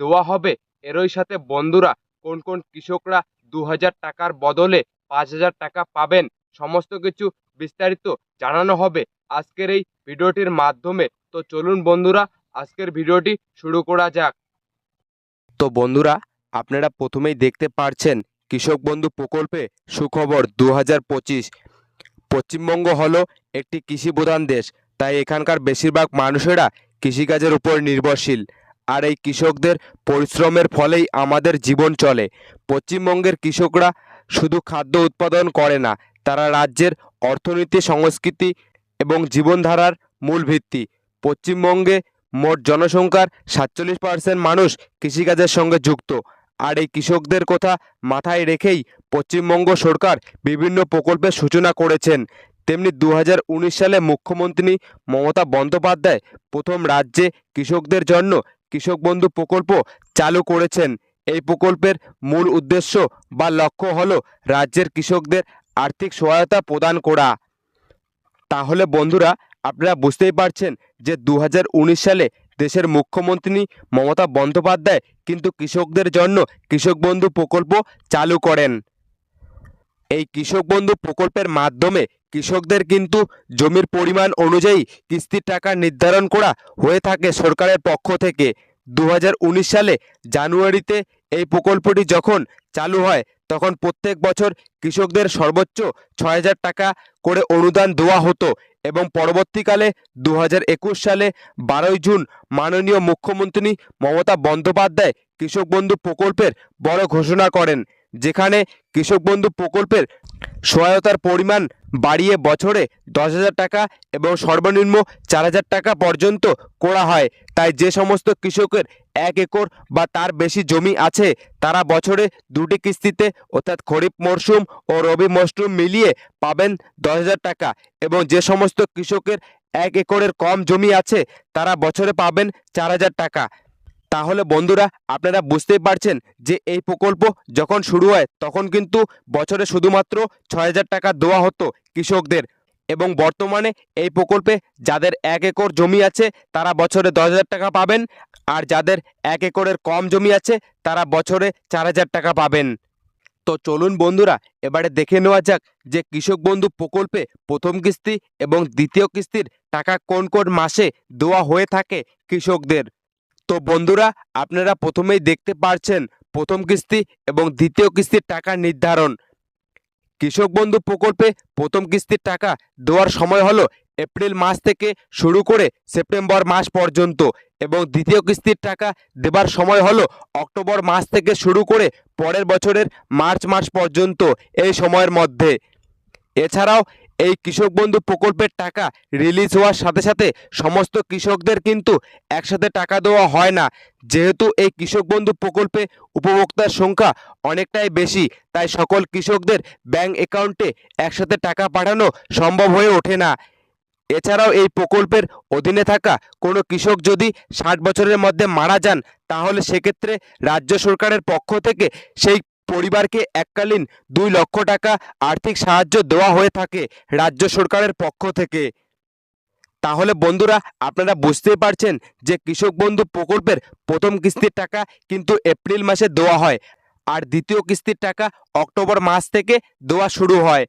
দেওয়া হবে। এরই সাথে বন্ধুরা, কোন কোন কৃষকরা দু হাজার টাকার বদলে পাঁচ হাজার টাকা পাবেন, সমস্ত কিছু বিস্তারিত জানানো হবে আজকের এই ভিডিওটির মাধ্যমে। তো চলুন বন্ধুরা, আজকের ভিডিওটি শুরু করা যাক। তো বন্ধুরা, আপনারা প্রথমেই দেখতে পারছেন কৃষক বন্ধু প্রকল্পে সুখবর দু হাজার পঁচিশ। পশ্চিমবঙ্গ হলো একটি কৃষি প্রধান দেশ, তাই এখানকার বেশিরভাগ মানুষেরা কৃষিকাজের উপর নির্ভরশীল। আর এই কৃষকদের পরিশ্রমের ফলেই আমাদের জীবন চলে। পশ্চিমবঙ্গের কৃষকরা শুধু খাদ্য উৎপাদন করে না, তারা রাজ্যের অর্থনীতি, সংস্কৃতি এবং জীবনধারার মূল ভিত্তি। পশ্চিমবঙ্গে মোট জনসংখ্যার সাতচল্লিশ পার্সেন্ট মানুষ কৃষিকাজের সঙ্গে যুক্ত। আর এই কৃষকদের কথা মাথায় রেখেই পশ্চিমবঙ্গ সরকার বিভিন্ন প্রকল্পের সূচনা করেছেন। তেমনি দু হাজার উনিশ সালে মুখ্যমন্ত্রী মমতা বন্দ্যোপাধ্যায় প্রথম রাজ্যে কৃষকদের জন্য কৃষক বন্ধু প্রকল্প চালু করেছেন। এই প্রকল্পের মূল উদ্দেশ্য বা লক্ষ্য হলো রাজ্যের কৃষকদের আর্থিক সহায়তা প্রদান করা। তাহলে বন্ধুরা, আপনারা বুঝতেই পারছেন যে দু হাজার উনিশ সালে দেশের মুখ্যমন্ত্রী মমতা বন্দ্যোপাধ্যায় কিন্তু কৃষকদের জন্য কৃষক বন্ধু প্রকল্প চালু করেন। এই কৃষক বন্ধু প্রকল্পের মাধ্যমে কৃষকদের কিন্তু জমির পরিমাণ অনুযায়ী কিস্তির টাকা নির্ধারণ করা হয়ে থাকে সরকারের পক্ষ থেকে। দু হাজার উনিশ সালে জানুয়ারিতে এই প্রকল্পটি যখন চালু হয়, তখন প্রত্যেক বছর কৃষকদের সর্বোচ্চ ছয় হাজার টাকা করে অনুদান দেওয়া হতো এবং পরবর্তীকালে দু একুশ সালে বারোই জুন মাননীয় মুখ্যমন্ত্রী মমতা বন্দ্যোপাধ্যায় কৃষক বন্ধু প্রকল্পের বড় ঘোষণা করেন, যেখানে কৃষক বন্ধু প্রকল্পের সহায়তার পরিমাণ বাড়িয়ে বছরে দশ হাজার টাকা এবং সর্বনিম্ন চার হাজার টাকা পর্যন্ত করা হয়। তাই যে সমস্ত কৃষকের এক একর বা তার বেশি জমি আছে, তারা বছরে দুটি কিস্তিতে, অর্থাৎ খরিফ মরশুম ও রবি মরশুম মিলিয়ে পাবেন দশ হাজার টাকা এবং যে সমস্ত কৃষকের এক একরের কম জমি আছে, তারা বছরে পাবেন চার হাজার টাকা। তাহলে বন্ধুরা, আপনারা বুঝতেই পারছেন যে এই প্রকল্প যখন শুরু হয়, তখন কিন্তু বছরে শুধুমাত্র ছয় হাজার টাকা দেওয়া হতো কৃষকদের। এবং বর্তমানে এই প্রকল্পে যাদের এক একর জমি আছে, তারা বছরে দশ টাকা পাবেন, আর যাদের এক একরের কম জমি আছে, তারা বছরে চার হাজার টাকা পাবেন। তো চলুন বন্ধুরা, এবারে দেখে নেওয়া যাক যে কৃষক বন্ধু প্রকল্পে প্রথম কিস্তি এবং দ্বিতীয় কিস্তির টাকা কোন কোন মাসে দেওয়া হয়ে থাকে কৃষকদের। তো বন্ধুরা, আপনারা প্রথমেই দেখতে পারছেন প্রথম কিস্তি এবং দ্বিতীয় কিস্তির টাকা নির্ধারণ। কৃষক বন্ধু প্রকল্পে প্রথম কিস্তির টাকা দেওয়ার সময় হলো এপ্রিল মাস থেকে শুরু করে সেপ্টেম্বর মাস পর্যন্ত এবং দ্বিতীয় কিস্তির টাকা দেবার সময় হলো অক্টোবর মাস থেকে শুরু করে পরের বছরের মার্চ মাস পর্যন্ত এই সময়ের মধ্যে। এছাড়াও এই কৃষক বন্ধু প্রকল্পের টাকা রিলিজ হওয়ার সাথে সাথে সমস্ত কৃষকদের কিন্তু একসাথে টাকা দেওয়া হয় না। যেহেতু এই কৃষক বন্ধু প্রকল্পে উপভোক্তার সংখ্যা অনেকটাই বেশি, তাই সকল কৃষকদের ব্যাংক অ্যাকাউন্টে একসাথে টাকা পাঠানো সম্ভব হয়ে ওঠে না। এছাড়াও এই প্রকল্পের অধীনে থাকা কোনো কৃষক যদি ষাট বছরের মধ্যে মারা যান, তাহলে সেক্ষেত্রে রাজ্য সরকারের পক্ষ থেকে সেই পরিবারকে এককালীন দুই লক্ষ টাকা আর্থিক সাহায্য দেওয়া হয়ে থাকে রাজ্য সরকারের পক্ষ থেকে। তাহলে বন্ধুরা, আপনারা বুঝতেই পারছেন যে কৃষক বন্ধু প্রকল্পের প্রথম কিস্তির টাকা কিন্তু এপ্রিল মাসে দেওয়া হয় আর দ্বিতীয় কিস্তির টাকা অক্টোবর মাস থেকে দেওয়া শুরু হয়।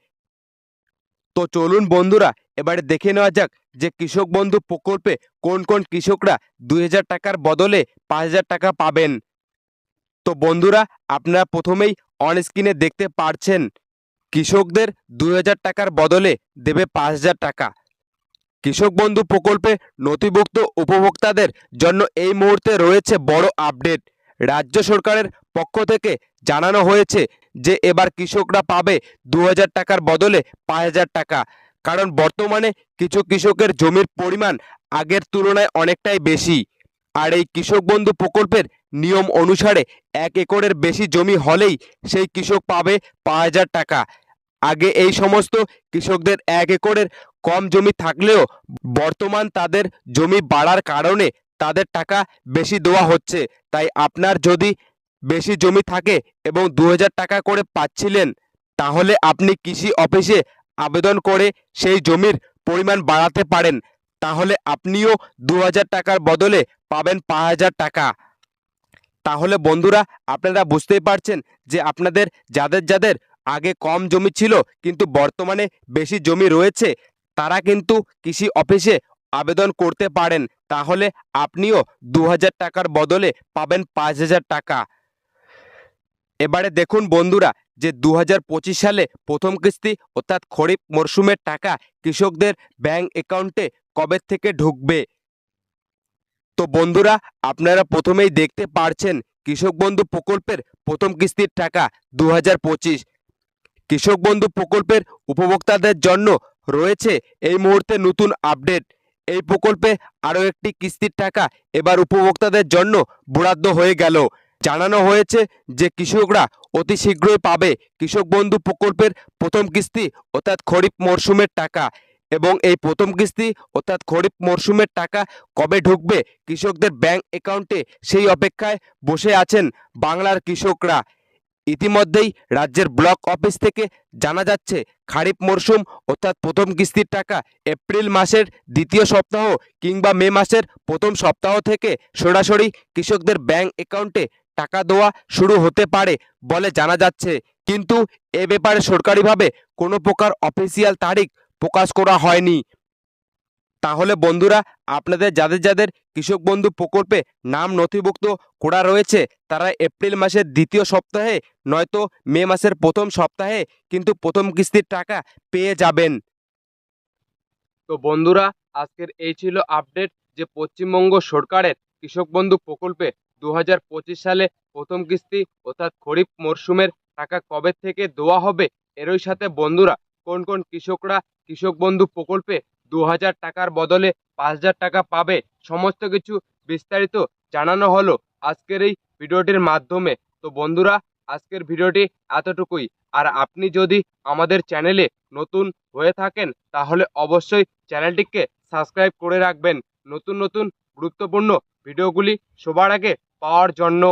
তো চলুন বন্ধুরা, এবারে দেখে নেওয়া যাক যে কৃষক বন্ধু প্রকল্পে কোন কোন কৃষকরা দুই হাজার টাকার বদলে পাঁচ হাজার টাকা পাবেন। তো বন্ধুরা, আপনারা প্রথমেই অন স্ক্রিনে দেখতে পারছেন, কৃষকদের দুই হাজার টাকার বদলে দেবে পাঁচ হাজার টাকা। কৃষক বন্ধু প্রকল্পে নথিভুক্ত উপভোক্তাদের জন্য এই মুহূর্তে রয়েছে বড় আপডেট রাজ্য সরকারের পক্ষ থেকে জানানো হয়েছে যে, এবার কৃষকরা পাবে দু হাজার টাকার বদলে পাঁচ হাজার টাকা। কারণ বর্তমানে কিছু কৃষকের জমির পরিমাণ আগের তুলনায় অনেকটাই বেশি। আর এই কৃষক বন্ধু প্রকল্পের নিয়ম অনুসারে এক একরের বেশি জমি হলেই সেই কৃষক পাবে পাঁচ হাজার টাকা। আগে এই সমস্ত কৃষকদের এক একরের কম জমি থাকলেও বর্তমান তাদের জমি বাড়ার কারণে তাদের টাকা বেশি দেওয়া হচ্ছে। তাই আপনার যদি বেশি জমি থাকে এবং দু হাজার টাকা করে পাচ্ছিলেন, তাহলে আপনি কৃষি অফিসে আবেদন করে সেই জমির পরিমাণ বাড়াতে পারেন। তাহলে আপনিও দু হাজার টাকার বদলে পাবেন পাঁচ হাজার টাকা। তাহলে বন্ধুরা, আপনারা বুঝতেই পারছেন যে আপনাদের যাদের যাদের আগে কম জমি ছিল কিন্তু বর্তমানে বেশি জমি রয়েছে, তারা কিন্তু কৃষি অফিসে আবেদন করতে পারেন। তাহলে আপনিও দু হাজার টাকার বদলে পাবেন পাঁচ হাজার টাকা। এবারে দেখুন বন্ধুরা, যে দু হাজার পঁচিশ সালে প্রথম কিস্তি অর্থাৎ খরিফ মরশুমের টাকা কৃষকদের ব্যাংক অ্যাকাউন্টে কবে থেকে ঢুকবে? তো বন্ধুরা, আপনারা প্রথমেই দেখতে পারছেন কৃষক বন্ধু প্রকল্পের প্রথম কিস্তির টাকা দু হাজার পঁচিশ। কৃষক বন্ধু প্রকল্পের উপভোক্তাদের জন্য রয়েছে এই মুহূর্তে নতুন আপডেট। এই প্রকল্পে আরও একটি কিস্তির টাকা এবার উপভোক্তাদের জন্য বরাদ্দ হয়ে গেল। জানানো হয়েছে যে কৃষকরা অতি শীঘ্রই পাবে কৃষক বন্ধু প্রকল্পের প্রথম কিস্তি, অর্থাৎ খরিফ মরশুমের টাকা। এবং এই প্রথম কিস্তি অর্থাৎ খরিফ মরশুমের টাকা কবে ঢুকবে? কৃষকদের ব্যাংক অ্যাকাউন্টে সেই অপেক্ষায় বসে আছেন বাংলার কৃষকরা। ইতিমধ্যেই রাজ্যের ব্লক অফিস থেকে জানা যাচ্ছে, খারিফ মরশুম অর্থাৎ প্রথম কিস্তির টাকা এপ্রিল মাসের দ্বিতীয় সপ্তাহ কিংবা মে মাসের প্রথম সপ্তাহ থেকে সরাসরি কৃষকদের ব্যাংক অ্যাকাউন্টে টাকা দেওয়া শুরু হতে পারে বলে জানা যাচ্ছে। কিন্তু এ ব্যাপারে সরকারিভাবে কোনো প্রকার অফিসিয়াল তারিখ প্রকাশ করা হয়নি। তাহলে বন্ধুরা, আপনাদের যাদের যাদের কৃষক বন্ধু প্রকল্পে নাম নথিভুক্ত করা রয়েছে, তারা এপ্রিল মাসের দ্বিতীয় সপ্তাহে, নয়তো মে মাসের প্রথম সপ্তাহে কিন্তু প্রথম কিস্তির টাকা পেয়ে যাবেন। তো বন্ধুরা, আজকের এই ছিল আপডেট যে পশ্চিমবঙ্গ সরকারের কৃষক বন্ধু প্রকল্পে দু হাজার পঁচিশ সালে প্রথম কিস্তি অর্থাৎ খরিফ মরশুমের টাকা কবে থেকে দেওয়া হবে, এরই সাথে বন্ধুরা কোন কোন কৃষকরা কৃষক বন্ধু প্রকল্পে দু হাজার টাকার বদলে পাঁচ হাজার টাকা পাবে, সমস্ত কিছু বিস্তারিত জানানো হলো আজকের এই ভিডিওটির মাধ্যমে। তো বন্ধুরা, আজকের ভিডিওটি এতটুকুই। আর আপনি যদি আমাদের চ্যানেলে নতুন হয়ে থাকেন, তাহলে অবশ্যই চ্যানেলটিকে সাবস্ক্রাইব করে রাখবেন। নতুন নতুন গুরুত্বপূর্ণ ভিডিওগুলি সবার আগে পাওয়ার জন্য।